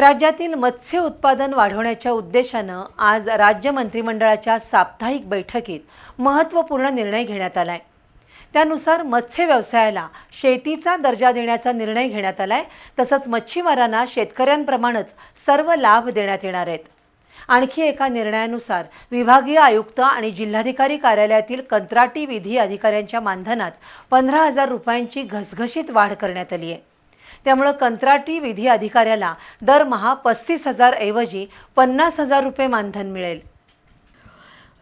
राज्यातील मत्स्य उत्पादन वाढवण्याच्या उद्देशानं आज राज्य मंत्रिमंडळाच्या साप्ताहिक बैठकीत महत्त्वपूर्ण निर्णय घेण्यात आला आहे त्यानुसार मत्स्य व्यवसायाला शेतीचा दर्जा देण्याचा निर्णय घेण्यात आला आहे तसंच मच्छीमारांना शेतकऱ्यांप्रमाणेच सर्व लाभ देण्यात येणार आहेत. आणखी एका निर्णयानुसार विभागीय आयुक्त आणि जिल्हाधिकारी कार्यालयातील कंत्राटी विधी अधिकाऱ्यांच्या मानधनात पंधरा हजार रुपयांची घसघशीत वाढ करण्यात आली आहे. त्यामुळं कंत्राटी विधी अधिकाऱ्याला दरमहा पस्तीस हजार ऐवजी पन्नास हजार रुपये मानधन मिळेल.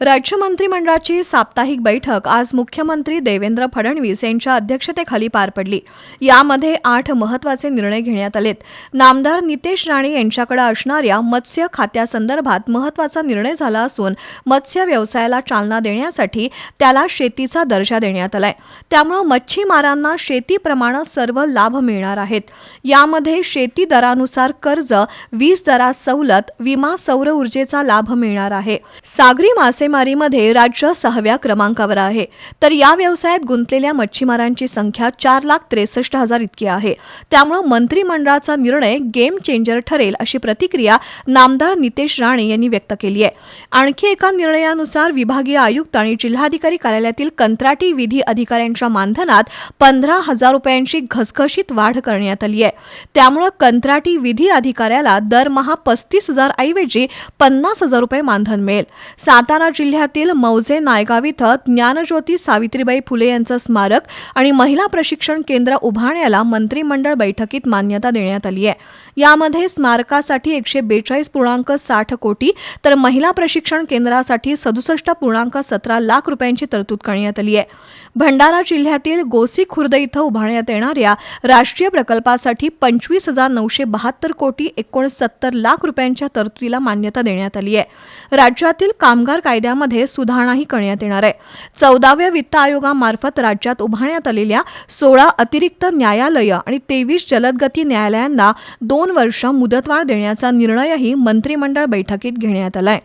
राज्य मंत्रिमंडळाची साप्ताहिक बैठक आज मुख्यमंत्री देवेंद्र फडणवीस यांच्या अध्यक्षतेखाली पार पडली. यामध्ये आठ महत्त्वाचे निर्णय घेण्यात आलेत. नामदार नितेश राणे यांच्याकडे असणाऱ्या मत्स्य खात्यासंदर्भात महत्त्वाचा निर्णय झाला असून मत्स्य व्यवसायाला चालना देण्यासाठी त्याला शेतीचा दर्जा देण्यात आलाय. त्यामुळं मच्छीमारांना शेतीप्रमाणे सर्व लाभ मिळणार आहेत. यामध्ये शेती दरानुसार कर्ज वीज दरात सवलत विमा सौर ऊर्जेचा लाभ मिळणार आहे. सागरी मासे मासेमारीमध्ये राज्य सहाव्या क्रमांकावर आहे. तर या व्यवसायात गुंतलेल्या मच्छीमारांची संख्या चार लाख त्रेसष्ट हजार इतकी आहे. त्यामुळे मंत्रिमंडळाचा निर्णय गेम चेंजर ठरेल अशी प्रतिक्रिया नामदार नितेश राणे यांनी व्यक्त केली आहे. आणखी एका निर्णयानुसार विभागीय आयुक्त आणि जिल्हाधिकारी कार्यालयातील कंत्राटी विधी अधिकाऱ्यांच्या मानधनात पंधरा हजार रुपयांची घसघशीत वाढ करण्यात आली आहे. त्यामुळं कंत्राटी विधी अधिकाऱ्याला दरमहा पस्तीस हजार ऐवजी पन्नास हजार रुपये मानधन मिळेल. सातारा जिल्ह्यातील मौजे नायगाव इथं ज्ञानज्योती सावित्रीबाई फुले यांचं स्मारक आणि महिला प्रशिक्षण केंद्र उभारण्याला मंत्रिमंडळ बैठकीत मान्यता देण्यात आली आहे. यामध्ये स्मारकासाठी एकशे बेचाळीस पूर्णांक साठ कोटी तर महिला प्रशिक्षण केंद्रासाठी सदुसष्ट पूर्णांक सतरा लाख रुपयांची तरतूद करण्यात आली आहे. भंडारा जिल्ह्यातील गोसी खुर्द इथं उभारण्यात येणाऱ्या राष्ट्रीय प्रकल्पासाठी पंचवीस हजार नऊशे बहात्तर कोटी एकोणसत्तर लाख रुपयांच्या तरतुदीला मान्यता देण्यात आली आहे. राज्यातील कामगार कायद्यामध्ये सुधारणाही करण्यात येणार आहे. चौदाव्या वित्त आयोगामार्फत राज्यात उभारण्यात आलेल्या सोळा अतिरिक्त न्यायालयं आणि तेवीस जलदगती न्यायालयांना दोन दोन वर्ष मुदतवाढ देण्याचा निर्णयही मंत्रिमंडळ बैठकीत घेण्यात आलाय.